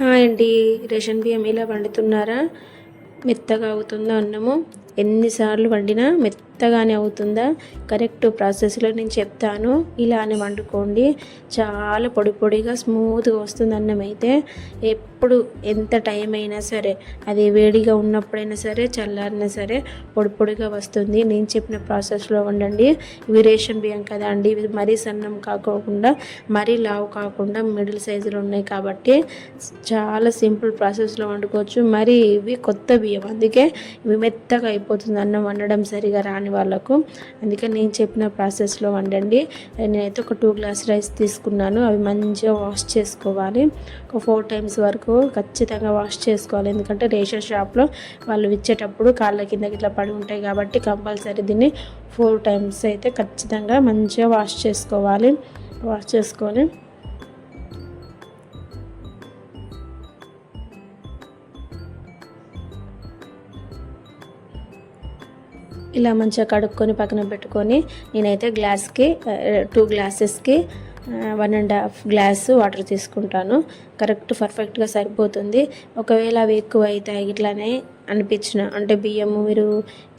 Hi అండి. Ration బియ్యం ఇలా వండుతున్నారా? మెత్తగా అవుతుందా అన్నము? ఎన్నిసార్లు వండినా మెత్తగానే అవుతుందా? కరెక్ట్ ప్రాసెస్లో నేను చెప్తాను. ఇలానే వండుకోండి. చాలా పొడి పొడిగా స్మూత్గా వస్తుంది అన్నం అయితే. ఎప్పుడు ఎంత టైం అయినా సరే అది వేడిగా ఉన్నప్పుడైనా సరే చల్లారినా సరే పొడి పొడిగా వస్తుంది. నేను చెప్పిన ప్రాసెస్లో వండండి. ఇవి రేషన్ బియ్యం కదా అండి. ఇవి మరీ సన్నం కాకోకుండా మరీ లావు కాకుండా మిడిల్ సైజులో ఉన్నాయి కాబట్టి చాలా సింపుల్ ప్రాసెస్లో వండుకోవచ్చు. మరి ఇవి కొత్త బియ్యం. అందుకే ఇవి మెత్తగా అయిపోతుంది అన్నం వండడం సరిగా రాని వాళ్ళకు. అందుకే నేను చెప్పిన ప్రాసెస్లో వండండి. నేనైతే ఒక టూ గ్లాస్ రైస్ తీసుకున్నాను. అవి మంచిగా వాష్ చేసుకోవాలి. ఒక ఫోర్ టైమ్స్ వరకు ఖచ్చితంగా వాష్ చేసుకోవాలి. ఎందుకంటే రేషన్ షాప్లో వాళ్ళు ఇచ్చేటప్పుడు కాళ్ళ కింద ఇట్లా పడి ఉంటాయి కాబట్టి కంపల్సరీ దీన్ని ఫోర్ టైమ్స్ అయితే ఖచ్చితంగా మంచిగా వాష్ చేసుకోవాలి. వాష్ చేసుకొని ఇలా మంచిగా కడుక్కొని పక్కన పెట్టుకొని నేనైతే గ్లాస్కి two గ్లాసెస్కి one and half glass water తీసుకుంటాను. కరెక్ట్ పర్ఫెక్ట్గా సరిపోతుంది. ఒకవేళ అవి ఎక్కువ అవుతాయి ఇట్లానే అనిపించిన అంటే బియ్యము మీరు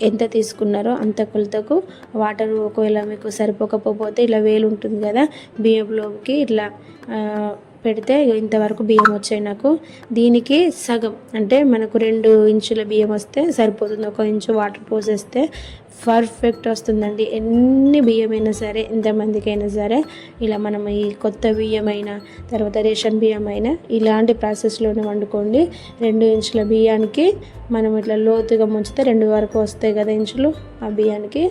ఎంత తీసుకున్నారో అంత కొలతకు వాటర్ ఒకవేళ మీకు సరిపోకపోతే ఇలా వేలు ఉంటుంది కదా బియ్యంలోకి ఇట్లా పెడితే ఇంతవరకు బియ్యం వచ్చాయి నాకు. దీనికి సగం అంటే మనకు రెండు ఇంచుల బియ్యం వస్తే సరిపోతుంది. ఒక ఇంచు వాటర్ పోసేస్తే పర్ఫెక్ట్ వస్తుందండి. ఎన్ని బియ్యమైనా సరే ఎంతమందికైనా సరే ఇలా మనం ఈ కొత్త బియ్యమైనా తర్వాత రేషన్ బియ్యం అయినా ఇలాంటి ప్రాసెస్లోనే వండుకోండి. రెండు ఇంచుల బియ్యానికి మనం ఇట్లా లోతుగా ముంచితే రెండు వరకు వస్తాయి కదా ఇంచులు. ఆ బియ్యానికి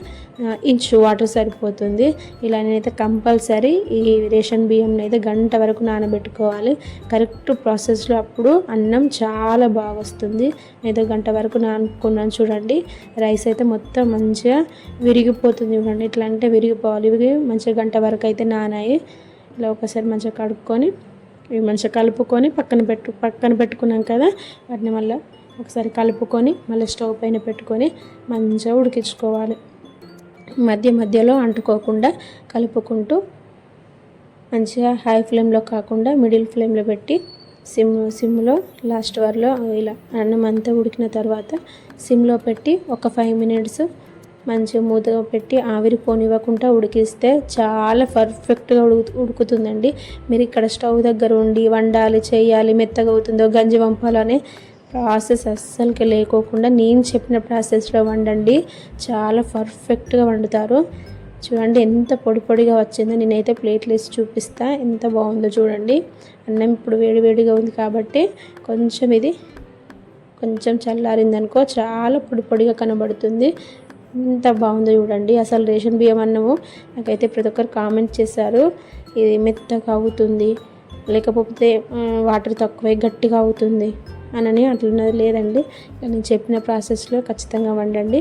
ఇంచు వాటర్ సరిపోతుంది. ఇలా నేనైతే కంపల్సరీ ఈ రేషన్ బియ్యం అయితే గంట వరకు నానబెట్టి నానబెట్టుకోవాలి కరెక్ట్ ప్రాసెస్లో అప్పుడు అన్నం చాలా బాగా వస్తుంది ఐదో గంట వరకు నానుకున్నాను చూడండి. రైస్ అయితే మొత్తం మంచిగా విరిగిపోతుంది చూడండి. ఇట్లా అంటే విరిగిపోవాలి. ఇవి మంచిగా గంట వరకు అయితే నానాయి. ఇలా ఒకసారి మంచిగా కడుక్కొని ఇవి మంచిగా కలుపుకొని పక్కన పెట్టు పక్కన పెట్టుకున్నాం కదా వాటిని మళ్ళీ ఒకసారి కలుపుకొని మళ్ళీ స్టవ్ పైన పెట్టుకొని మంచిగా ఉడికించుకోవాలి. మధ్య మధ్యలో అంటుకోకుండా కలుపుకుంటూ మంచిగా హై ఫ్లేమ్లో కాకుండా మిడిల్ ఫ్లేమ్లో పెట్టి సిమ్ సిమ్లో లాస్ట్ వరలో ఇలా అన్నం అంతా ఉడికిన తర్వాత సిమ్లో పెట్టి ఒక ఫైవ్ మినిట్స్ మంచిగా మూతగా పెట్టి ఆవిరి పోనివ్వకుండా ఉడికిస్తే చాలా పర్ఫెక్ట్గా ఉడుకు ఉడుకుతుందండి. మీరు ఇక్కడ స్టవ్ దగ్గర ఉండి వండాలి చేయాలి మెత్తగా అవుతుందో గంజి వంపాలనే ప్రాసెస్ అస్సలకి లేకోకుండా నేను చెప్పిన ప్రాసెస్లో వండండి. చాలా పర్ఫెక్ట్గా వండుతారు. చూడండి ఎంత పొడి పొడిగా వచ్చిందో. నేనైతే ప్లేట్లు వేసి చూపిస్తా. ఎంత బాగుందో చూడండి. అన్నం ఇప్పుడు వేడివేడిగా ఉంది కాబట్టి కొంచెం ఇది కొంచెం చల్లారిందనుకో చాలా పొడి పొడిగా కనబడుతుంది. ఎంత బాగుందో చూడండి. అసలు రేషన్ బియ్యం అన్నము నాకైతే ప్రతి ఒక్కరు కామెంట్ చేశారు. ఇది మెత్తగా అవుతుంది. లేకపోతే వాటర్ తక్కువై గట్టిగా అవుతుంది అనని అట్లున్నది లేదండి. నేను చెప్పిన ప్రాసెస్లో ఖచ్చితంగా వండండి.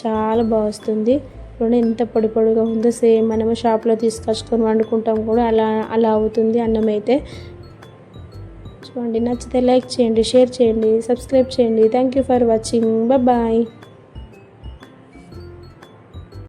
చాలా బాగా వస్తుంది. ఇప్పుడు ఎంత పొడి పొడిగా ఉందో సేమ్ మనము షాప్లో తీసుకొచ్చుకొని వండుకుంటాం కూడా అలా అలా అవుతుంది అన్నం అయితే చూడండి నచ్చితే లైక్ చేయండి షేర్ చేయండి సబ్స్క్రైబ్ చేయండి. Thank you for watching bye